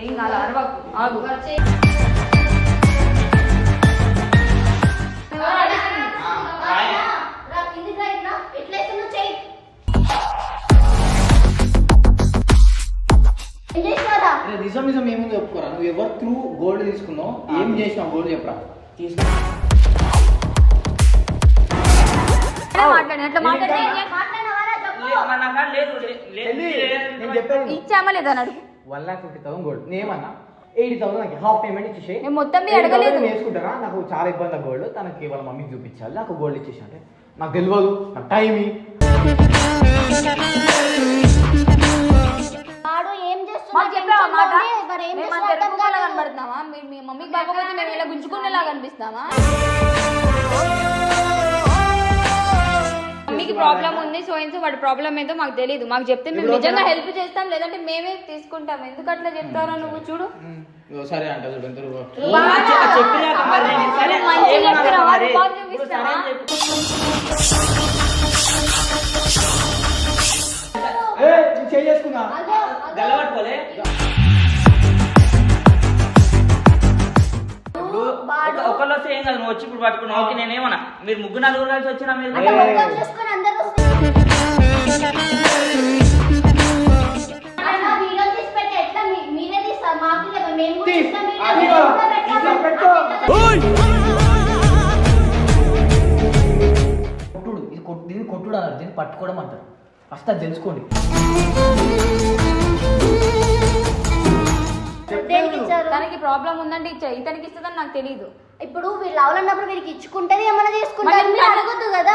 ఏం కాదు అరవకు ఆగు. నిజం నిజం ఏముంది చెప్పుకోరా. నువ్వు ఎవరు త్రూ గోల్డ్ తీసుకున్నావు? ఏం చేసినావు? గోల్డ్ చెప్పరా? మాట్లాడి అట్లా మాట్లాడితే ఏం చేయాలి? చెల్లి, నేను చెప్పేది ఇచ్చామా లేదా అడుగు one lakh fifty thousand gold. నేనేమన్నా ఎయిటీ థౌసండ్ నాకు హాఫ్ పేమెంట్ ఇచ్చేసి నేను మొత్తం అడగలేదు. వేసుకుంటారా నాకు చాలా ఇబ్బంది గోల్డ్. తనకి వాళ్ళ మమ్మీకి చూపించాలి. నాకు గోల్డ్ ఇచ్చేసి అంటే నాకు తెలియదు నాకు టైం వాడు ఏం మాకు చెప్పావా మాట? మేము. కనబడుతున్నావా మీ మీ మమ్మీకి మేము ఇలా గుంజుకునేలా కనిపిస్తామా మమ్మీకి ప్రాబ్లం ఉంది సో ఏంటో వాడి ప్రాబ్లం ఏంటో మాకు తెలియదు మాకు చెప్తే మేము నిజంగా? హెల్ప్ చేస్తాం లేదంటే మేమే తీసుకుంటాం ఎందుకు అట్లా చెప్తారో నువ్వు చూడు సరే అంట చూడు ఎంత చేసుకున్నా. గల్లబట్టుకోలే ఒకళ్ళు వస్తే ఏం కాదు నువ్వు వచ్చి ఇప్పుడు పట్టుకున్నావు ఓకే నేనేమన్నా మీరు ముగ్గురు నలుగురు కలిసి వచ్చినా మీరు కొట్టుడు ఇది కొట్టు దీన్ని కొట్టుడు అన్నారు దీన్ని పట్టుకోవడం అంటారు. ఫస్ట్ అది తెలుసుకోండి. దేనికి ఇచ్చారు? తనకి ప్రాబ్లం ఉందంటే ఇచ్చా ఇతనికి ఇస్తుందని నాకు తెలియదు ఇప్పుడు వీళ్ళు అవలన్నప్పుడు వీరికి ఇచ్చుకుంటది ఏమైనా చేసుకుంటారు? మీరు అడగొద్దు కదా.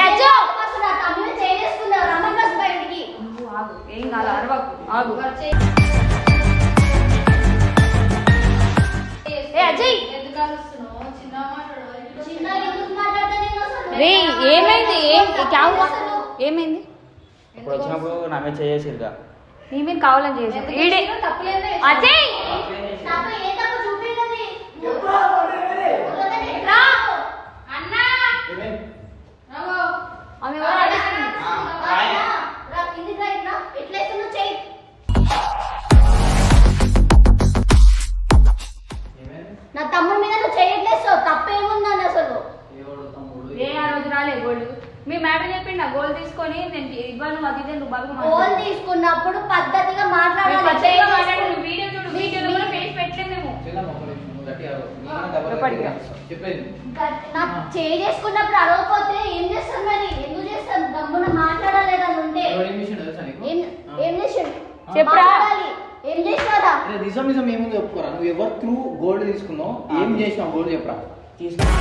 రే ఏమైంది? ఏం ఏమైంది? ఇప్పుడు వచ్చినప్పుడు నా మీద చేసేసిరుగా నీ మీద కావాలని చేసాను ఈడే అజయ్! నాకు ఏ తప్పు చూపించది రా. అన్నా. ఆమె గోల్ తీసుకున్నప్పుడు పద్ధతిగా మాట్లాడాలి. వీడియో చూడు వీడియోలో కూడా ఫేస్ నా చేయి చేసుకున్నప్పుడు అడగకపోతే ఏం చేస్తాను మరి? ఎందుకు చేస్తాను దమ్మున మాట్లాడాలి అని ఉంటే ఏం చేసిండు? ఏం చేసినారా నిజం నిజం ఏముంది చెప్పుకోరా. నువ్వు ఎవరు త్రూ గోల్డ్ తీసుకున్నావు? ఏం చేసినావు? గోల్డ్ చెప్పరా? తీసుకున్నా.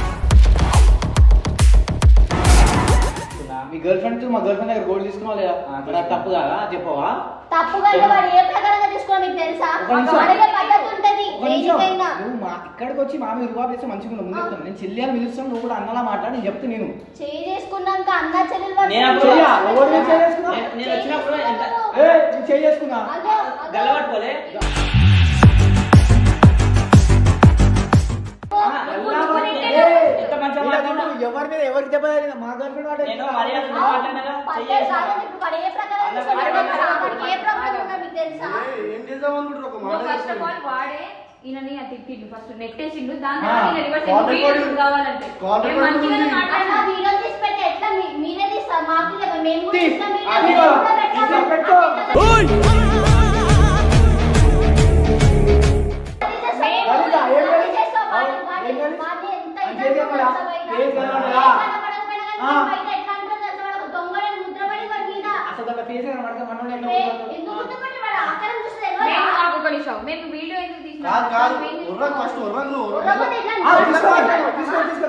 మీ గర్ల్ ఫ్రెండ్ మా గర్ల్ ఫ్రెండ్ దగ్గర గోల్డ్ లేదా? మరి అది తప్పు కాదా? చెప్పవా? వాడు ఏ ప్రకారంగా తీసుకోవాలి మీకు తెలుసా? పద్ధతి ఉంటది. దేనికైనా నువ్వు మా ఇక్కడికి వచ్చి మా మీద రుబాబు చేస్తే మంచిగా ఉండవు ముందు చెప్తాను నేను చెల్లి అని పిలుస్తాను నువ్వు కూడా అన్నలా మాట్లాడి నేను చెప్తే నేను. చేయి చేసుకున్నాక అన్న చెల్లెలు వాళ్ళు నేను అప్పుడు- చెయ్యా? ఎవరు మీద చేయి చేసుకున్నావు? నేను- నేను వచ్చినప్పుడు ఎంత ఏయ్, నేను చేయి చేసుకున్నా. గల్లబట్టుకోలే ఎంత మంచిగా ఎవరి మీద ఎవరికి దెబ్బ తగిలిందా? మా వాడే నేను ఏ చేద్దాం అనుకుంటారు ఒక మాట ఫస్ట్ ఆఫ్. ఆల్ వాడే ఈయనని తిట్టిండు నెట్టేసిండు. దాని తర్వాత రివర్స్ కావాలంటే. మాట్లాడినా. తీసి పెట్టి ఎట్లా మీ- మీరే తీస్తారు? మాకు మేము పెట్టు. అసలు ఫేస్ ఏమైనా పడితే మనోడు మేము వీడియో ఎందుకు కాదు కాదు ఉర్రకు ఫస్ట్ ఉర్రకు నువ్వు తీసుకో, తీసుకో,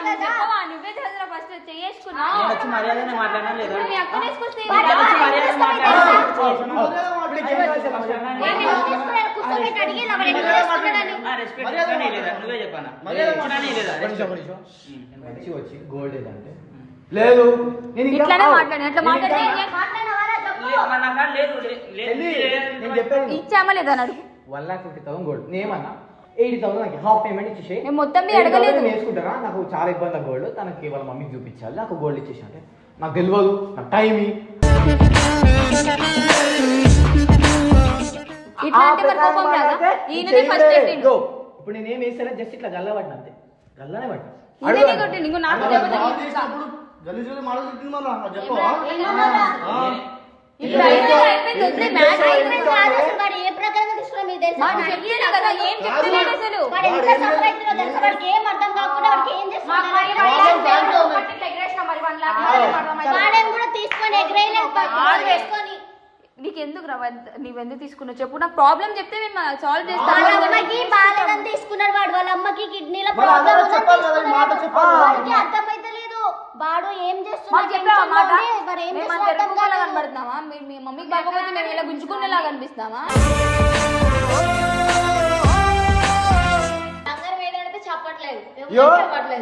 నువ్వు చదువురా ఫస్ట్ లేదా? మీ అక్కని? కూర్చోబెట్టి అడిగి ఇలా వాడు ఎందుకు చేసుకున్నాడని. వచ్చి గోల్డ్ ఏదంటే? నేను ఇట్లానే మాట్లాడితే ఇచ్చామా లేదా అడుగు. One lakh fifty thousand gold. నేనేమన్నా ఎయిటీ థౌసండ్ నాకు హాఫ్ పేమెంట్ ఇచ్చేసి నేను మొత్తం మీద అడగలేదు. వేసుకుంటారా? నాకు చాలా ఇబ్బంది గోల్డ్. తనకి వాళ్ళ మమ్మీకి చూపించాలి. నాకు గోల్డ్ ఇచ్చేసి అంటే నాకు తెలియదు నాకు టైం ఇప్పుడు నేను ఏం వేసాను జస్ట్ ఇట్లా గల్లబట్టిన అంతే. గల్లనే పట్టిన ఈయననే నీకు ఎందుకు రా నీవు ఎందుకు తీసుకున్నావు? చెప్పు. నాకు ప్రాబ్లం చెప్తే మేము సాల్వ్ వాళ్ళ చేస్తాం అమ్మకి బాలేదని తీసుకున్నాడు వాడు. వాళ్ళ అమ్మకి కిడ్నీల ప్రాబ్లం చెప్పాలి వాడు ఏం చేస్తున్నాడు? మేము. కనబడుతున్నామా? మీ మమ్మీకి ఇలా గుంజుకునేలా కనిపిస్తామా చెప్పట్లేదు.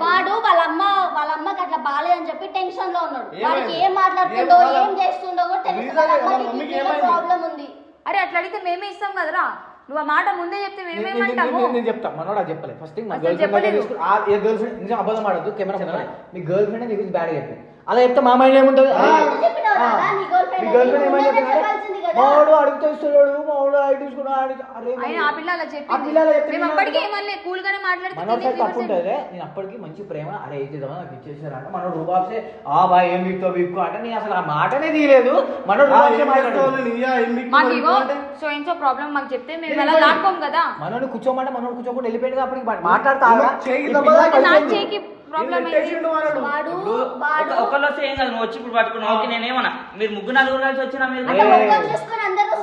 వాడు వాళ్ళ అమ్మ వాళ్ళ అమ్మకి అట్లా బాలేదని చెప్పి టెన్షన్లో ఉన్నాడు? వాడికి ఏం మాట్లాడుతుండో ఏం చేస్తుండో కూడా ఏమైంది? ప్రాబ్లం ఉంది? అరే అట్లా అడిగితే మేమే ఇస్తాం కదరా? నువ్వు ఆ మాట ముందే చెప్తే మేమేమంటాము నేను- చెప్తా మనోడు అది చెప్పలేదు ఫస్ట్ థింగ్ మా గర్ల్ ఫ్రెండ్ నిజం అబద్ధం ఆడద్దు కెమెరా మీ గర్ల్ ఫ్రెండ్ నీ గురించి బ్యాడ్ చెప్పి. అలా చెప్తే మా మైండ్ ఏముంటుంది మీ గర్ల్ ఫ్రెండ్ ఏమని. మావాడు అడుగుతూ ఇస్తున్నాడు మావాడు అడిగి తీసుకున్నాడు అరే అయినా ఆ పిల్ల అలా ఆ చెప్పింది పిల్ల అలా చెప్పింది మేము అప్పటికే నాకు. ఏమన్నా కూల్ గానే మాట్లాడితే మనోడు కిందకి సైడ్ తప్పు ఉంటుంది నేను అప్పటికి మంచి ప్రేమ అరే ఏం చేద్దామా నాకు ఇచ్చేసారు అంటే మనోడు రూబాబ్సే ఆ బాయ్ ఏం బిక్కు అంటే నేను అసలు ఆ మాటనే తీయలేదు రూబాబ్సే మాట్లాడాడు. మీకు ఇగో అంటే? సో ప్రాబ్లం మాకు చెప్తే మేము ఇవ్వను. లాక్కోం కదా మనోడు కూర్చోమంటే మనోడు కూర్చోకుండా వెళ్ళిపోయింది అప్పటికి మాట్లాడతా. చేయికి ప్రాబ్లం వాడు. వాడు ఇప్పుడు వాడు. ఒక- ఒకళ్ళు వస్తే ఏం కాదు నువ్వు వచ్చి ఇప్పుడు పట్టుకున్నావు. ఓకే నేనేమన్నా? మీరు ముగ్గురు నలుగురు కలిసి వచ్చినా మీరు చూసుకొని అందరూ.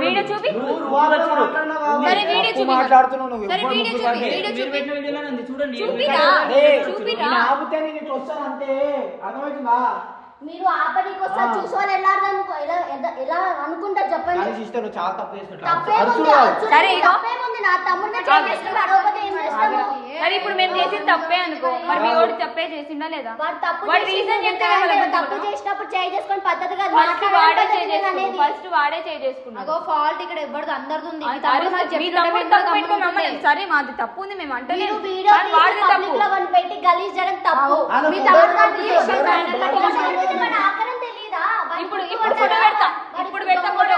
వీడియో? చూపి. సరే వీడియో చూపి. మాట్లాడుతున్నావు నువ్వు. సరే వీడియో చూపి. వీడియో చూపి. వీడియోలో చూడండి. చూపిరా? అరే, చూపిరా? నేను ఆపితే నేను ఇట్లా వస్తాను అంతే అర్థమవుతుందా? మీరు ఆపడానికి వస్తా ఎలా అనుకో ఎలా ఎలా- అనుకుంటారు చెప్పండి. సిస్టర్ చాలా తప్పు. అరుచుడు సరే, నా తమ్ముడిని చేసేసుకుని సరే ఇప్పుడు మేము చేసింది తప్పే అనుకో. మరి మీ వాడు తప్పే చేసిండా లేదా? వాడు తప్పు వాడు రీజన్ చెప్తే తప్పు చేసినప్పుడు చేయి చేసుకొని పద్ధతి కాదు. ఫస్ట్ వాడే లేదు చేసుకున్నాడు. ఫస్ట్ వాడే చేసుకున్నాడు అగో ఫాల్ట్ ఇక్కడ ఎవరిది? అందరిది ఉంది. మీ తమ్ముడు తప్పు మమ్మల్ని. సరే మాది తప్పు ఉంది. మేము అంటే మీరు వీడియో వాడిది తప్పు. వన్ పెట్టి గలీజ్ చేయడం తప్పు. మీ తమ్ముడు ఇప్పుడు ఫోటో ఇప్పుడు ఫోటో? పెడతా. ఇప్పుడు పెడతా ఫోటో?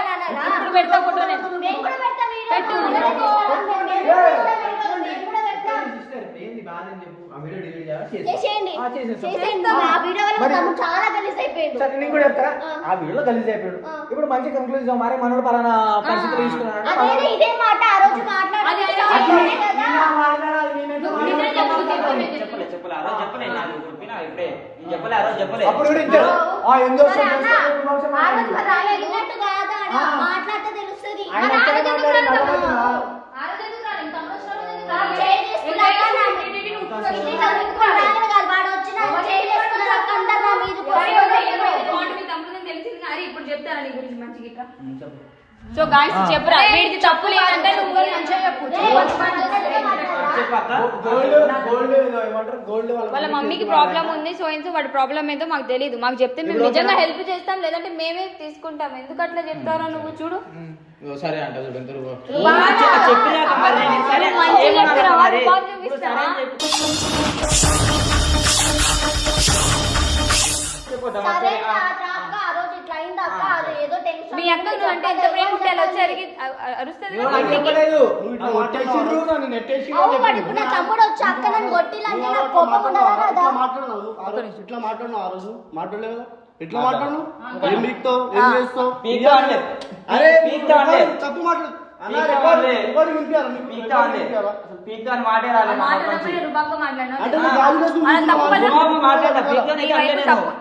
ఇప్పుడు పెడతా ఫోటో నేను. మేము కూడా పెడతాం వీడియో. పెట్టు. అందరూ చేస్తాం. మేము కూడా పెడతాం. మేము కూడా పెడతాం. సిస్టర్ ఏంది బాధ అని చెప్పు ఆ వీడియో డిలీట్ చేయాలా చేసేయండి ఆ, చేసేస్తాం. చేసేయండి ఆ వీడియో వల్ల మా మరి- తమ్ముడు చాలా గలీజ్ అయిపోయాడు సరే నేను కూడా చెప్తా ఆ. ఆ వీడియోలో కలిసి అయిపోయాడు ఆ. ఇప్పుడు మంచి కంక్లూజన్ మరి మనోడు పలానా పరిస్థితులు తీసుకున్నాడు అంటే అదే మనోడు- ఇదే మాట ఆ రోజు మాట్లాడాలి అది అట్లా కదా ఇలా మాట్లాడాలి, మేము ఎట్లా నిజం మాట్లాడాలి? చెప్పు, చెప్పు, చెప్పు. చెప్పలే చెప్పలే ఆ రోజు చెప్పలే నాకు చెప్పినా ఇప్పుడే నేను చెప్పలే ఆ రోజు చెప్పలే అప్పుడు కూడా ఇచ్చాడు ఆ ఎందుకు మరి అన్న, వస్తుంది? ఎందుకు వస్తుంది? ఆ రోజు మరి ఆయన విన్నట్టు కాదా అన్న? ఆ. మాట్లాడితే తెలుస్తుంది ఆయన మరి ఆ ఎక్కడ రోజు ఎందుకు మాట్లాడాడు? రాలేదు? అర్థమవుతుందా? ఆ రోజు ఎందుకు రాలేదు? తమ్ముడు వచ్చిన రోజు ఎందుకు వాడు రాలేదు? చేయి చేసుకున్నాక నా ఇది చదువుకుని రాలేదు కాదు. వాడు వచ్చిన చేయి చేసుకున్నాక అందరు నా మీదకి సరే, వస్తారు. ఓకే, ఏమైంది? పాయింట్ మీ తమ్ముడిని తెలిసింది కానీ ఇప్పుడు చెప్తారా నీ సో గాయస్ చెప్పురా వీడికి తప్పు లేదంటే నువ్వు మంచిగా చెప్పు వాళ్ళ మమ్మీకి ప్రాబ్లం ఉంది సో ఏంటో వాడి ప్రాబ్లం ఏదో మాకు తెలియదు మాకు చెప్తే మేము నిజంగా? హెల్ప్ చేస్తాం లేదంటే మేమే తీసుకుంటాం ఎందుకు అట్లా చెప్తారో నువ్వు చూడు సరే అంట చూడు ఎంత రూపా మీ అక్క నువ్వు అంటే ఎంత ప్రేమ ఉంటే అలా వచ్చి అరిగి అరుస్తుంది ఇట్లా వాడు ఇప్పుడు. నా తమ్ముడు వచ్చి అక్క నన్ను కొట్టిలంటే నాకు కోపం ఉండదా? కదా ఇట్లా మాట్లాడినావు నువ్వు? ఆ రోజు ఇట్లా మాట్లాడినావు ఆ రోజు. మాట్లాడలే కదా? ఎట్లా మాట్లాడినావు ఏం పీక్తావు ఏం. చేస్తావు. అరే. తప్పు మాట్లాడు. పీక్ అని మాటే రాలేదు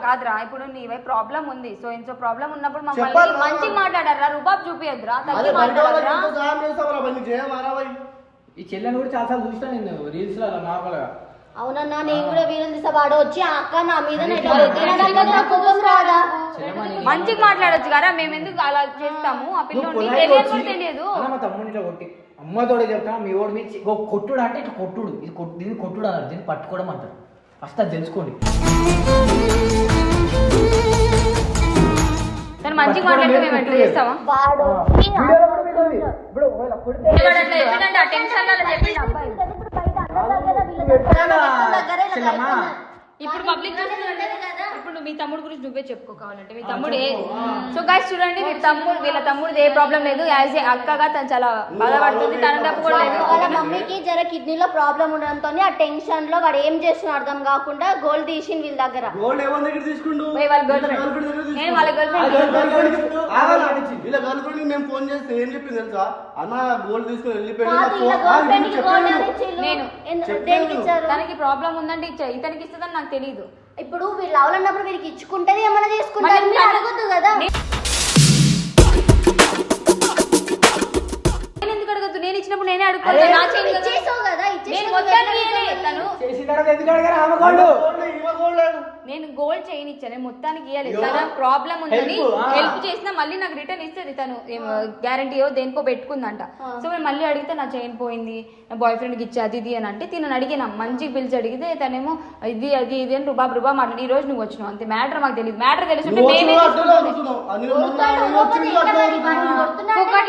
కాదురా ఇప్పుడు నీ వైపు ప్రాబ్లం ఉంది. సో ఇంత ప్రాబ్లం ఉన్నప్పుడు మమ్మల్ని? మంచిగా మాట్లాడారా? రుబాబ్ చూపియద్దురా తగ్గి మాట్లాడరా? ఈ చెల్లెని కూడా చాలా సార్లు చూసినా నేను రీల్స్లో నార్మల్గా అవునన్నా నేను కూడా తీసా వాడు. వచ్చి ఆ అక్క నా మీద రాదా? మంచిగా మాట్లాడొచ్చు కదా మేము ఎందుకు అలా చేస్తాము? ఆ పొలైట్ తెలియదు. అమ్మతోడే చెప్తా మీ ఓడి మీద కొట్టుడు అంటే ఇట్లా కొట్టుడు. ఇది కొట్టు దీన్ని కొట్టుడు అన్నారు దీన్ని పట్టుకోవడం అంటారు. ఫస్ట్ అది తెలుసుకోండి. తను మంచిగా మాట్లాడితే మేము ఎట్లా చేస్తామా వాడు వీడియోలో కూడా మీకు ఉంది. ఇప్పుడు ఒకవేళ కొడితే వాడు అట్లా చెప్పిందంటే ఆ టెన్షన్ అలా చెప్పింది అబ్బాయి. ఇప్పుడు ఇప్పుడు పబ్లిక్ ఇప్పుడు నువ్వు మీ తమ్ముడు గురించి నువ్వే చెప్పుకో కావాలంటే. మీ తమ్ముడు. ఏ సో గాయస్ చూడండి మీ తమ్ముడు వీళ్ళ తమ్ముడు ఏ ప్రాబ్లం లేదు. యాజ్ ఏ అక్కగా తను చాలా బాధపడుతుంది తన తప్పు కూడా లేదు వాళ్ళ మమ్మీకి జర కిడ్నీలో ప్రాబ్లం ఉండడంతో ఆ టెన్షన్లో వాడు ఏం చేస్తున్నా అర్థం కాకుండా గోల్డ్ తీసింది వీళ్ళ దగ్గర. గోల్డ్ ఎవరి దగ్గర తీసుకుండు? పోయి వాళ్ళ గర్ల్ ఫ్రెండ్ నేను వాళ్ళ గర్ల్ ఫ్రెండ్. వీళ్ళ గర్ల్ ఫోన్ చేస్తే ఏం చెప్పింది తెలుసా? అన్న గోల్డ్ తీసుకొని వెళ్ళిపోయాడు. నేను. తనకి ప్రాబ్లం ఇచ్చా. ఇతనికి ఇస్తుందని నాకు తెలియదు ఇప్పుడు వీళ్ళు అవలన్నప్పుడు వీరికి ఇచ్చుకుంటేనే ఏమైనా చేసుకుంటారు? మరి అడగొద్దు కదా. ఇచ్చినప్పుడు నేనే అడుగుతాను. నా చేయి కదా. ఇచ్చేసావు కదా నేను ఇచ్చేసావు మొత్తానికి ఇయ్యలే. తను చేసిన తర్వాత ఎందుకు అడగారు ఆమె గోల్డ్ నేను గోల్డ్ చైన్ ఇచ్చాను మొత్తానికి ఇవ్వాలి అయ్యో. తన ప్రాబ్లం ఉందని. హెల్ప్ చేసినా మళ్ళీ నాకు రిటర్న్ ఇస్తుంది తను. గ్యారంటీయో దేనికో పెట్టుకుందంట. సో నేను మళ్ళీ అడిగితే నా చైన్ పోయింది నా బాయ్ ఫ్రెండ్కి ఇచ్చి అది ఇది అని అంటే తినని అడిగినా. మంచిగా పిలిచి అడిగితే తనేమో ఇది అది ఇది అని రుబాబ్ రుబాబ్ మాట్లాడి. ఈ రోజు నువ్వు వచ్చినావు అంతే. మ్యాటర్ మాకు తెలియదు మ్యాటర్ మేమే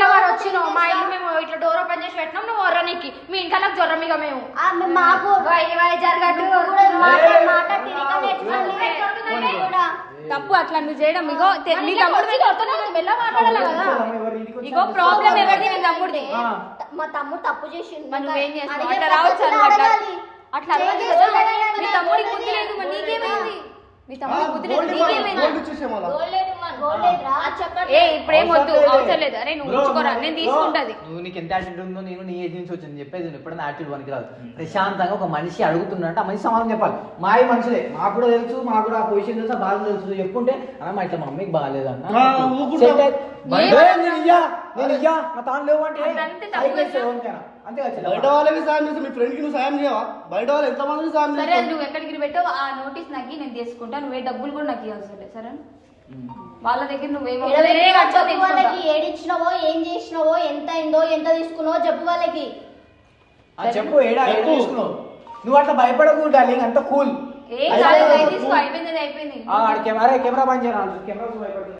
వాడు వచ్చినావు మా ఇల్లు మేము ఇట్లా డోర్ ఓపెన్ చేసి పెట్టినాం నువ్వు వరనికి మీ ఇంట్లో జ్వరం ఇక మేము. మాకు తప్పు అట్లా నువ్వు చేయడం. ఇగో నీ తమ్ముడు ఇగో ప్రాబ్లం ఎవరిది? నీ తమ్ముడిది ఆ. మా తమ్ముడు తప్పు చేసిండు. అట్లా రావచ్చు. అట్లా మీ కదా, తమ్ముడికి బుద్ధి లేదు మరి నీకేమైంది? మీ తమ్ముడికి బుద్ధి లేదు. నీకేమైంది? ఏ ఇప్పుడేం వద్దు అవసరం లేదు. అరే నువ్వు బ్రో, ఉంచుకోరా. బ్రో, నేను బ్రో, తీసుకుంటది. నువ్వు నీకు ఎంత యాటిట్యూడ్ ఉందో నేను నీ ఏజ్ నుంచి వచ్చింది చెప్పేది నువ్వు ఎప్పుడైనా యాటిట్యూడ్ పనికి రాదు. ప్రశాంతంగా ఒక మనిషి అడుగుతున్నాడంటే ఆ మనిషి సమాధానం చెప్పాలి. మా ఈ మనుషులే. మాకు కూడా తెలుసు మాకు కూడా ఆ పొజిషన్ తెలుసు బాధ తెలుసు. చెప్పుంటే అన్న మా ఇట్లా మా మమ్మీకి బాగాలేదు? బయట వాళ్ళకి సాయం చేస్తే మీ ఫ్రెండ్కి నువ్వు సాయం చేయవా? బయట వాళ్ళు ఎంత సాయం నువ్వు ఎక్కడికి పెట్టావు? ఆ నోటీస్ నాకు నేను తీసుకుంటా. నువ్వే డబ్బులు కూడా నాకు ఇవ్వాల్సి సరే వాళ్ళ దగ్గర నువ్వేమో వాళ్ళకి. ఏడిచ్చినావో ఏం చేసినావో ఎంత అయిందో ఎంత తీసుకున్నావో చెప్పు వాళ్ళకి. ఆ, చెప్పు ఏడా. తీసుకున్నావు? నువ్వు అట్లా భయపడకు డార్లింగ్ అంత కూల్. అయిపోయింది? అయిపోయింది కెమెరా కెమెరా బంద్ చేయరా? కెమెరా